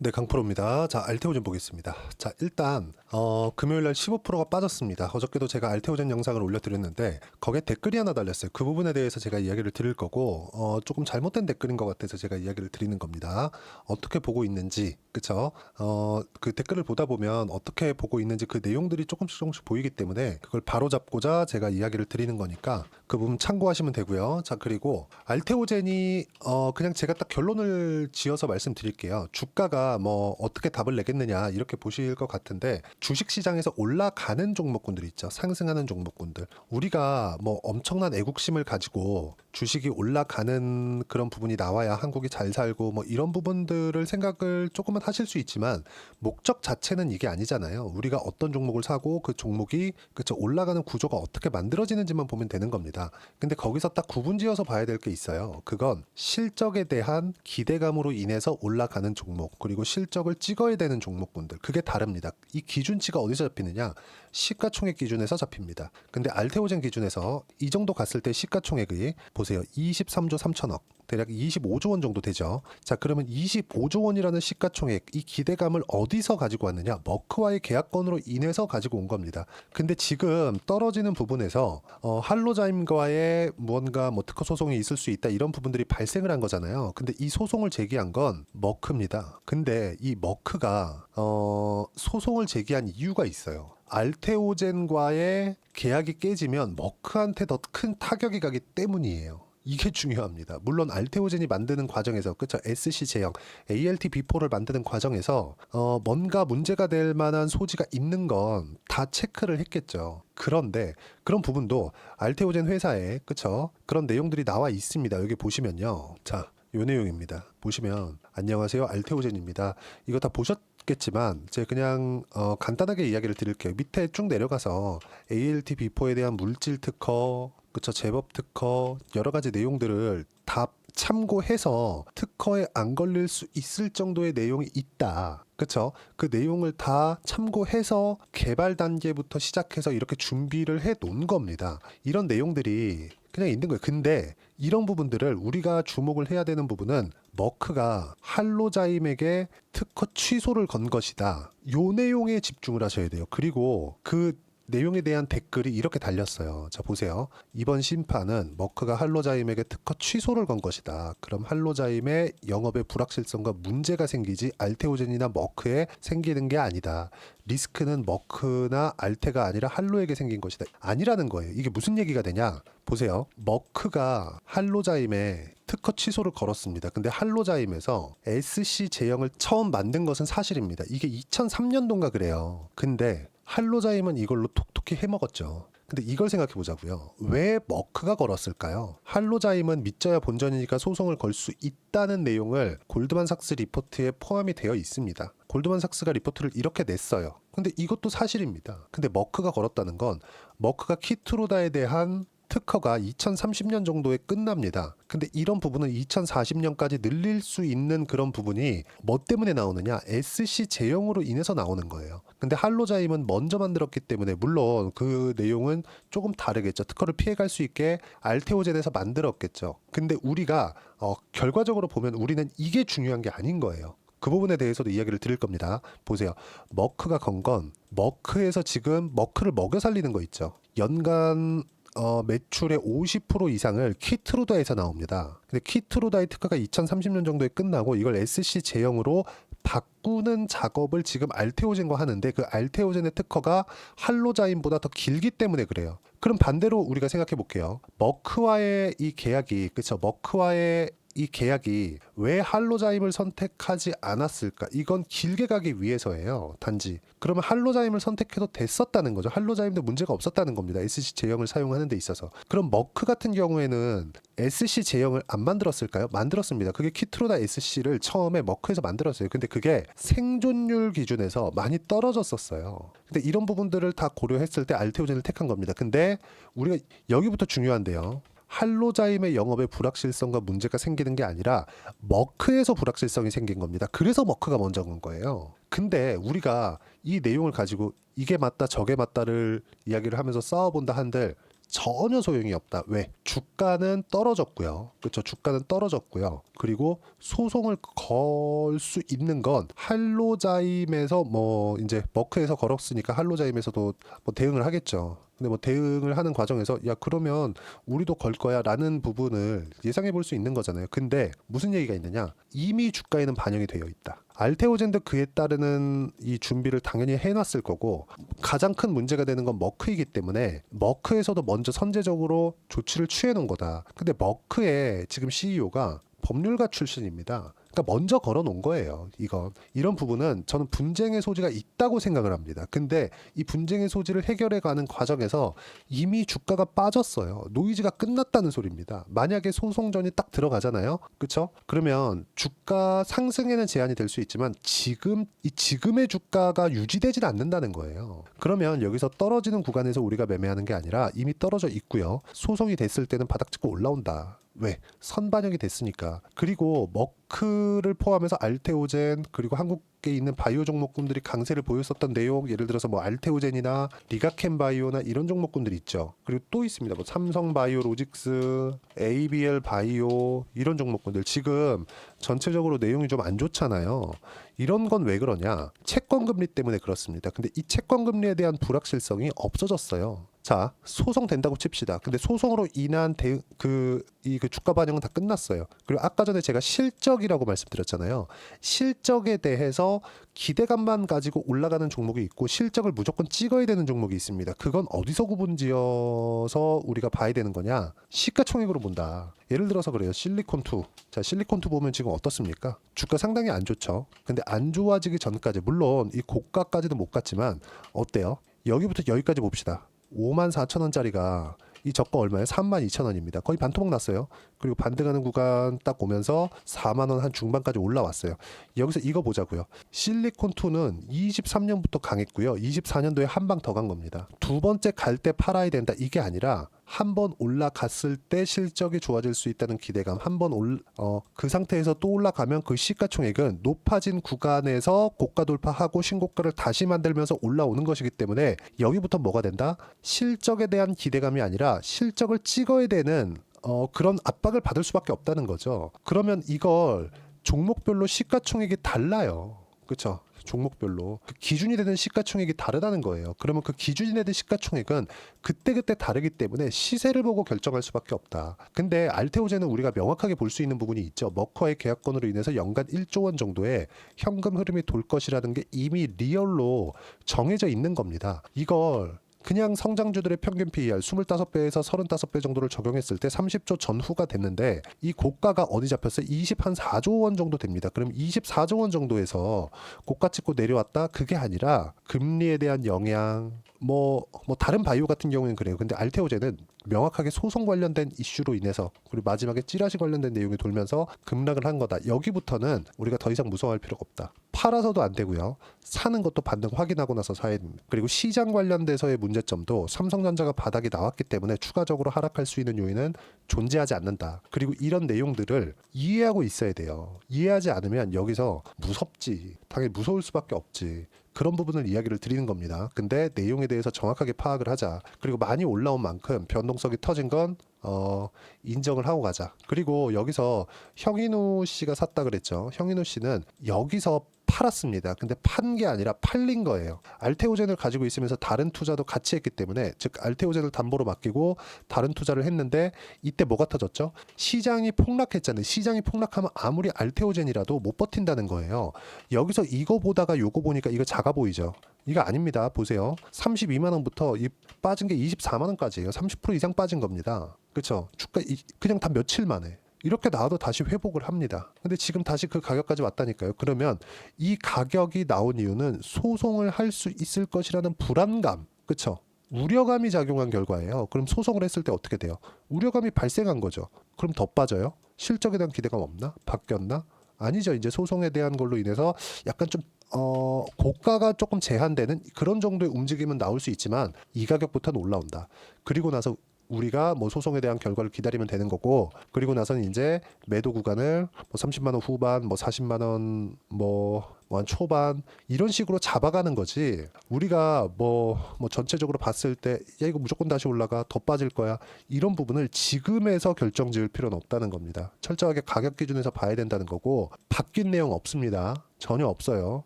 네, 강프로입니다. 자, 알테오젠 보겠습니다. 자, 일단 어, 금요일 날 15%가 빠졌습니다. 어저께도 제가 알테오젠 영상을 올려드렸는데 거기에 댓글이 하나 달렸어요. 그 부분에 대해서 제가 이야기를 드릴 거고 어, 조금 잘못된 댓글인 것 같아서 제가 이야기를 드리는 겁니다. 어떻게 보고 있는지, 그쵸? 어, 그 댓글을 보다 보면 어떻게 보고 있는지 그 내용들이 조금씩 조금씩 보이기 때문에 그걸 바로 잡고자 제가 이야기를 드리는 거니까 그 부분 참고하시면 되고요. 자, 그리고 알테오젠이 어, 그냥 제가 딱 결론을 지어서 말씀드릴게요. 주가가 뭐 어떻게 답을 내겠느냐 이렇게 보실 것 같은데 주식 시장에서 올라가는 종목군들 있죠. 상승하는 종목군들. 우리가 뭐 엄청난 애국심을 가지고 주식이 올라가는 그런 부분이 나와야 한국이 잘 살고 뭐 이런 부분들을 생각을 조금은 하실 수 있지만 목적 자체는 이게 아니잖아요. 우리가 어떤 종목을 사고 그 종목이 그쵸 올라가는 구조가 어떻게 만들어지는지만 보면 되는 겁니다. 근데 거기서 딱 구분지어서 봐야 될 게 있어요. 그건 실적에 대한 기대감으로 인해서 올라가는 종목 그리고 실적을 찍어야 되는 종목군들 그게 다릅니다. 이 기준치가 어디서 잡히느냐? 시가총액 기준에서 잡힙니다. 근데 알테오젠 기준에서 이 정도 갔을 때 시가총액이 보세요. 23조 3천억. 대략 25조 원 정도 되죠. 자, 그러면 25조 원이라는 시가총액, 이 기대감을 어디서 가지고 왔느냐? 머크와의 계약건으로 인해서 가지고 온 겁니다. 근데 지금 떨어지는 부분에서 어, 할로자임과의 무언가 뭐 특허 소송이 있을 수 있다 이런 부분들이 발생을 한 거잖아요. 근데 이 소송을 제기한 건 머크입니다. 근데 이 머크가 어, 소송을 제기한 이유가 있어요. 알테오젠과의 계약이 깨지면 머크한테 더 큰 타격이 가기 때문이에요. 이게 중요합니다. 물론 알테오젠이 만드는 과정에서 그쵸 SC 제형 ALT B4를 만드는 과정에서 어 뭔가 문제가 될 만한 소지가 있는 건 다 체크를 했겠죠. 그런데 그런 부분도 알테오젠 회사에 그쵸 그런 내용들이 나와 있습니다. 여기 보시면요. 자, 요 내용입니다. 보시면 안녕하세요 알테오젠입니다. 이거 다 보셨 겠지만 제가 그냥 어, 간단하게 이야기를 드릴게요. 밑에 쭉 내려가서 ALT B4에 대한 물질 특허, 그쵸 제법 특허 여러 가지 내용들을 다 참고해서 특허에 안 걸릴 수 있을 정도의 내용이 있다. 그쵸? 그 내용을 다 참고해서 개발 단계부터 시작해서 이렇게 준비를 해 놓은 겁니다. 이런 내용들이 그냥 있는 거예요. 근데 이런 부분들을 우리가 주목을 해야 되는 부분은 머크가 할로자임에게 특허 취소를 건 것이다. 요 내용에 집중을 하셔야 돼요. 그리고 그 내용에 대한 댓글이 이렇게 달렸어요. 자, 보세요. 이번 심판은 머크가 할로자임에게 특허 취소를 건 것이다. 그럼 할로자임의 영업의 불확실성과 문제가 생기지 알테오젠이나 머크에 생기는 게 아니다. 리스크는 머크나 알테가 아니라 할로에게 생긴 것이다. 아니라는 거예요. 이게 무슨 얘기가 되냐? 보세요. 머크가 할로자임에 특허 취소를 걸었습니다. 근데 할로자임에서 SC 제형을 처음 만든 것은 사실입니다. 이게 2003년도인가 그래요. 근데 할로자임은 이걸로 톡톡히 해먹었죠. 근데 이걸 생각해 보자고요. 왜 머크가 걸었을까요? 할로자임은 믿져야 본전이니까 소송을 걸 수 있다는 내용을 골드만삭스 리포트에 포함이 되어 있습니다. 골드만삭스가 리포트를 이렇게 냈어요. 근데 이것도 사실입니다. 근데 머크가 걸었다는 건 머크가 키트로다에 대한 특허가 2030년 정도에 끝납니다. 근데 이런 부분은 2040년까지 늘릴 수 있는 그런 부분이 뭐 때문에 나오느냐? SC 제형으로 인해서 나오는 거예요. 근데 할로자임은 먼저 만들었기 때문에 물론 그 내용은 조금 다르겠죠. 특허를 피해갈 수 있게 알테오젠에서 만들었겠죠. 근데 우리가 어, 결과적으로 보면 우리는 이게 중요한 게 아닌 거예요. 그 부분에 대해서도 이야기를 드릴 겁니다. 보세요. 머크가 건 건 머크에서 지금 머크를 먹여 살리는 거 있죠. 연간 어, 매출의 50% 이상을 키트로다에서 나옵니다. 근데 키트로다의 특허가 2030년 정도에 끝나고 이걸 SC 제형으로 바꾸는 작업을 지금 알테오젠과 하는데 그 알테오젠의 특허가 할로자임보다 더 길기 때문에 그래요. 그럼 반대로 우리가 생각해 볼게요. 머크와의 이 계약이 그렇죠. 머크와의 이 계약이 왜 할로자임을 선택하지 않았을까? 이건 길게 가기 위해서예요. 단지. 그러면 할로자임을 선택해도 됐었다는 거죠. 할로자임도 문제가 없었다는 겁니다. SC 제형을 사용하는 데 있어서. 그럼 머크 같은 경우에는 SC 제형을 안 만들었을까요? 만들었습니다. 그게 키트로다 SC를 처음에 머크에서 만들었어요. 근데 그게 생존율 기준에서 많이 떨어졌었어요. 근데 이런 부분들을 다 고려했을 때 알테오젠을 택한 겁니다. 근데 우리가 여기부터 중요한데요. 할로자임의 영업에 불확실성과 문제가 생기는 게 아니라 머크에서 불확실성이 생긴 겁니다. 그래서 머크가 먼저 건 거예요. 근데 우리가 이 내용을 가지고 이게 맞다 저게 맞다를 이야기를 하면서 싸워본다 한들 전혀 소용이 없다. 왜? 주가는 떨어졌고요. 그렇죠. 주가는 떨어졌고요. 그리고 소송을 걸 수 있는 건 할로자임에서 뭐 이제 머크에서 걸었으니까 할로자임에서도 뭐 대응을 하겠죠. 근데 뭐 대응을 하는 과정에서 야 그러면 우리도 걸 거야라는 부분을 예상해 볼 수 있는 거잖아요. 근데 무슨 얘기가 있느냐? 이미 주가에는 반영이 되어 있다. 알테오젠도 그에 따르는 이 준비를 당연히 해놨을 거고 가장 큰 문제가 되는 건 머크이기 때문에 머크에서도 먼저 선제적으로 조치를 취해 놓은 거다. 근데 머크의 지금 CEO가 법률가 출신입니다. 그러니까 먼저 걸어 놓은 거예요. 이건 이런 부분은 저는 분쟁의 소지가 있다고 생각을 합니다. 근데 이 분쟁의 소지를 해결해 가는 과정에서 이미 주가가 빠졌어요. 노이즈가 끝났다는 소리입니다. 만약에 소송전이 딱 들어가잖아요. 그렇죠? 그러면 주가 상승에는 제한이 될 수 있지만 지금 이 지금의 주가가 유지되진 않는다는 거예요. 그러면 여기서 떨어지는 구간에서 우리가 매매하는 게 아니라 이미 떨어져 있고요. 소송이 됐을 때는 바닥 찍고 올라온다. 왜? 선반영이 됐으니까. 그리고 머크를 포함해서 알테오젠 그리고 한국에 있는 바이오 종목군들이 강세를 보였었던 내용 예를 들어서 뭐 알테오젠이나 리가켄 바이오나 이런 종목군들이 있죠. 그리고 또 있습니다. 뭐 삼성 바이오 로직스, ABL 바이오 이런 종목군들 지금 전체적으로 내용이 좀 안 좋잖아요. 이런 건 왜 그러냐? 채권 금리 때문에 그렇습니다. 근데 이 채권 금리에 대한 불확실성이 없어졌어요. 자, 소송 된다고 칩시다. 근데 소송으로 인한 대, 그, 이, 그 주가 반영은 다 끝났어요. 그리고 아까 전에 제가 실적이라고 말씀드렸잖아요. 실적에 대해서 기대감만 가지고 올라가는 종목이 있고 실적을 무조건 찍어야 되는 종목이 있습니다. 그건 어디서 구분지어서 우리가 봐야 되는 거냐? 시가총액으로 본다. 예를 들어서 그래요. 실리콘2. 자, 실리콘2 보면 지금 어떻습니까? 주가 상당히 안 좋죠. 근데 안 좋아지기 전까지 물론 이 고가까지도 못 갔지만 어때요? 여기부터 여기까지 봅시다. 5만 4천 원짜리가 이 저가 얼마예요? 3만 2천 원입니다. 거의 반토막 났어요. 그리고 반등하는 구간 딱 오면서 4만 원 한 중반까지 올라왔어요. 여기서 이거 보자고요. 실리콘 2는 23년부터 강했고요. 24년도에 한 방 더 간 겁니다. 두 번째 갈 때 팔아야 된다. 이게 아니라 한 번 올라갔을 때 실적이 좋아질 수 있다는 기대감. 한번 올, 어, 그 상태에서 또 올라가면 그 시가총액은 높아진 구간에서 고가 돌파하고 신고가를 다시 만들면서 올라오는 것이기 때문에 여기부터 뭐가 된다? 실적에 대한 기대감이 아니라 실적을 찍어야 되는 어, 그런 압박을 받을 수밖에 없다는 거죠. 그러면 이걸 종목별로 시가총액이 달라요. 그렇죠? 종목별로 그 기준이 되는 시가총액이 다르다는 거예요. 그러면 그 기준이 되는 시가총액은 그때그때 다르기 때문에 시세를 보고 결정할 수밖에 없다. 근데 알테오제는 우리가 명확하게 볼 수 있는 부분이 있죠. 머커의 계약권으로 인해서 연간 1조 원 정도의 현금 흐름이 돌 것이라는 게 이미 리얼로 정해져 있는 겁니다. 이걸 그냥 성장주들의 평균 PER 25배에서 35배 정도를 적용했을 때 30조 전후가 됐는데 이 고가가 어디 잡혔어요? 20한 4조 원 정도 됩니다. 그럼 24조 원 정도에서 고가 찍고 내려왔다? 그게 아니라 금리에 대한 영향 뭐, 뭐 다른 바이오 같은 경우는 그래요. 근데 알테오제는 명확하게 소송 관련된 이슈로 인해서 그리고 마지막에 찌라시 관련된 내용이 돌면서 급락을 한 거다. 여기부터는 우리가 더 이상 무서워할 필요가 없다. 팔아서도 안 되고요. 사는 것도 반등 확인하고 나서 사야 됩니다. 그리고 시장 관련돼서의 문제점도 삼성전자가 바닥이 나왔기 때문에 추가적으로 하락할 수 있는 요인은 존재하지 않는다. 그리고 이런 내용들을 이해하고 있어야 돼요. 이해하지 않으면 여기서 무섭지. 당연히 무서울 수밖에 없지. 그런 부분을 이야기를 드리는 겁니다. 근데 내용에 대해서 정확하게 파악을 하자. 그리고 많이 올라온 만큼 변동성이 터진 건 어, 인정을 하고 가자. 그리고 여기서 형인우 씨가 샀다 그랬죠. 형인우 씨는 여기서 팔았습니다. 근데 판 게 아니라 팔린 거예요. 알테오젠을 가지고 있으면서 다른 투자도 같이 했기 때문에 즉 알테오젠을 담보로 맡기고 다른 투자를 했는데 이때 뭐가 터졌죠? 시장이 폭락했잖아요. 시장이 폭락하면 아무리 알테오젠이라도 못 버틴다는 거예요. 여기서 이거 보다가 요거 보니까 이거 작아 보이죠? 이거 아닙니다. 보세요. 32만 원부터 이 빠진 게 24만 원까지예요. 30% 이상 빠진 겁니다. 그렇죠? 주가 이- 그냥 다 며칠 만에 이렇게 나와도 다시 회복을 합니다. 근데 지금 다시 그 가격까지 왔다니까요. 그러면 이 가격이 나온 이유는 소송을 할 수 있을 것이라는 불안감, 그렇죠? 우려감이 작용한 결과예요. 그럼 소송을 했을 때 어떻게 돼요? 우려감이 발생한 거죠. 그럼 더 빠져요? 실적에 대한 기대감 없나? 바뀌었나? 아니죠. 이제 소송에 대한 걸로 인해서 약간 좀 어, 고가가 조금 제한되는 그런 정도의 움직임은 나올 수 있지만 이 가격부터는 올라온다. 그리고 나서 우리가 뭐 소송에 대한 결과를 기다리면 되는 거고 그리고 나서는 이제 매도 구간을 뭐 30만 원 후반, 뭐 40만 원, 뭐, 뭐한 초반 이런 식으로 잡아가는 거지. 우리가 뭐, 뭐 전체적으로 봤을 때 야 이거 무조건 다시 올라가 더 빠질 거야 이런 부분을 지금에서 결정 지을 필요는 없다는 겁니다. 철저하게 가격 기준에서 봐야 된다는 거고 바뀐 내용 없습니다. 전혀 없어요.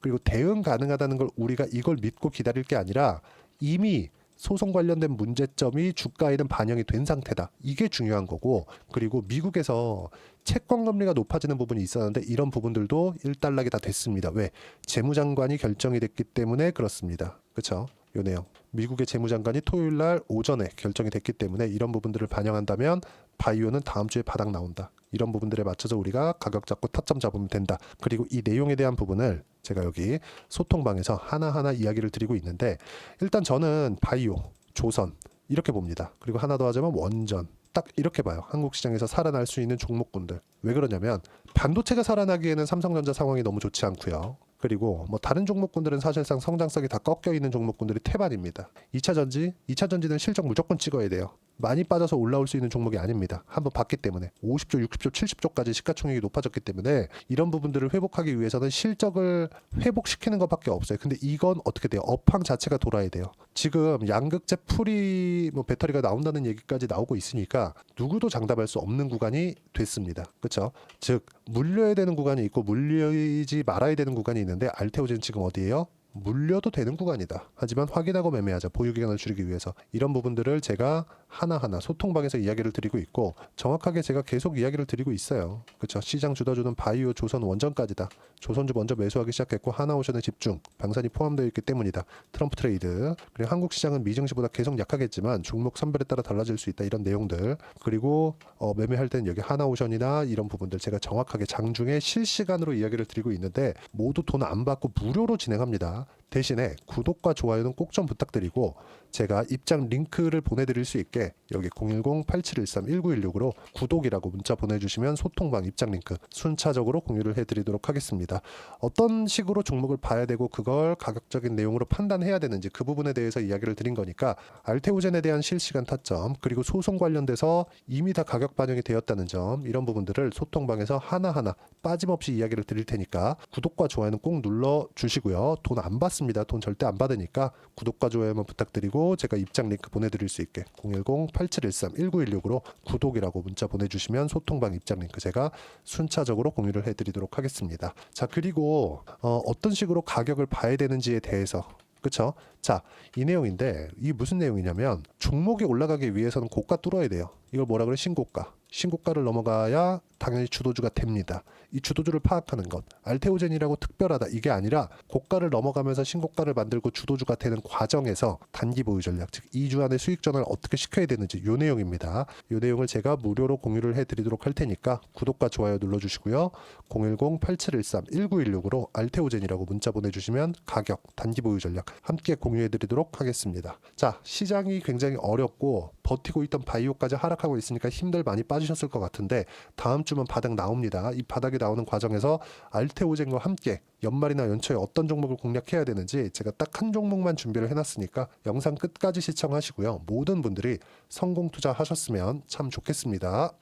그리고 대응 가능하다는 걸 우리가 이걸 믿고 기다릴 게 아니라 이미 소송 관련된 문제점이 주가에는 반영이 된 상태다. 이게 중요한 거고 그리고 미국에서 채권 금리가 높아지는 부분이 있었는데 이런 부분들도 일단락이 다 됐습니다. 왜? 재무장관이 결정이 됐기 때문에 그렇습니다. 그렇죠? 요 내용. 미국의 재무장관이 토요일 날 오전에 결정이 됐기 때문에 이런 부분들을 반영한다면 바이오는 다음 주에 바닥 나온다. 이런 부분들에 맞춰서 우리가 가격 잡고 타점 잡으면 된다. 그리고 이 내용에 대한 부분을 제가 여기 소통방에서 하나하나 이야기를 드리고 있는데 일단 저는 바이오, 조선 이렇게 봅니다. 그리고 하나 더 하자면 원전 딱 이렇게 봐요. 한국 시장에서 살아날 수 있는 종목군들. 왜 그러냐면 반도체가 살아나기에는 삼성전자 상황이 너무 좋지 않고요. 그리고 뭐 다른 종목군들은 사실상 성장성이 다 꺾여 있는 종목군들이 태반입니다. 2차 전지, 2차 전지는 실적 무조건 찍어야 돼요. 많이 빠져서 올라올 수 있는 종목이 아닙니다. 한번 봤기 때문에 50조, 60조, 70조까지 시가총액이 높아졌기 때문에 이런 부분들을 회복하기 위해서는 실적을 회복시키는 것밖에 없어요. 근데 이건 어떻게 돼요? 업황 자체가 돌아야 돼요. 지금 양극재 풀이 뭐 배터리가 나온다는 얘기까지 나오고 있으니까 누구도 장담할 수 없는 구간이 됐습니다. 그렇죠? 즉 물려야 되는 구간이 있고 물리지 말아야 되는 구간이 있는데 알테오젠 지금 어디예요? 물려도 되는 구간이다. 하지만 확인하고 매매하자. 보유 기간을 줄이기 위해서 이런 부분들을 제가 하나하나 소통방에서 이야기를 드리고 있고 정확하게 제가 계속 이야기를 드리고 있어요. 그렇죠? 시장 주도주는 바이오, 조선, 원전까지다. 조선주 먼저 매수하기 시작했고 하나오션에 집중, 방산이 포함되어 있기 때문이다. 트럼프 트레이드 그리고 한국 시장은 미증시보다 계속 약하겠지만 종목 선별에 따라 달라질 수 있다. 이런 내용들 그리고 어, 매매할 때는 여기 하나오션이나 이런 부분들 제가 정확하게 장중에 실시간으로 이야기를 드리고 있는데 모두 돈 안 받고 무료로 진행합니다. 대신에 구독과 좋아요는 꼭 좀 부탁드리고 제가 입장 링크를 보내드릴 수 있게 여기 010-8713-1916으로 구독이라고 문자 보내주시면 소통방 입장 링크 순차적으로 공유를 해드리도록 하겠습니다. 어떤 식으로 종목을 봐야 되고 그걸 가격적인 내용으로 판단해야 되는지 그 부분에 대해서 이야기를 드린 거니까 알테오젠에 대한 실시간 타점 그리고 소송 관련돼서 이미 다 가격 반영이 되었다는 점 이런 부분들을 소통방에서 하나하나 빠짐없이 이야기를 드릴 테니까 구독과 좋아요는 꼭 눌러 주시고요. 돈 안 받습니다. 돈 절대 안 받으니까 구독과 좋아요만 부탁드리고 제가 입장 링크 보내드릴 수 있게 010-8713-1916으로 구독이라고 문자 보내주시면 소통방 입장 링크 제가 순차적으로 공유를 해드리도록 하겠습니다. 자 그리고 어, 어떤 식으로 가격을 봐야 되는지에 대해서 그쵸? 자, 이 내용인데 이게 무슨 내용이냐면 종목이 올라가기 위해서는 고가 뚫어야 돼요. 이걸 뭐라 그래? 신고가. 신고가를 넘어가야 당연히 주도주가 됩니다. 이 주도주를 파악하는 것. 알테오젠이라고 특별하다. 이게 아니라 고가를 넘어가면서 신고가를 만들고 주도주가 되는 과정에서 단기 보유 전략, 즉 2주 안에 수익 전환을 어떻게 시켜야 되는지 요 내용입니다. 요 내용을 제가 무료로 공유를 해 드리도록 할 테니까 구독과 좋아요 눌러 주시고요. 010-8713-1916으로 알테오젠이라고 문자 보내 주시면 가격, 단기 보유 전략 함께 공유해 드리도록 하겠습니다. 자, 시장이 굉장히 어렵고 버티고 있던 바이오까지 하락하고 있으니까 힘들 많이 빠지셨을 것 같은데 다음 주면 바닥 나옵니다. 이 바닥이 나오는 과정에서 알테오젠과 함께 연말이나 연초에 어떤 종목을 공략해야 되는지 제가 딱 한 종목만 준비를 해놨으니까 영상 끝까지 시청하시고요. 모든 분들이 성공 투자하셨으면 참 좋겠습니다.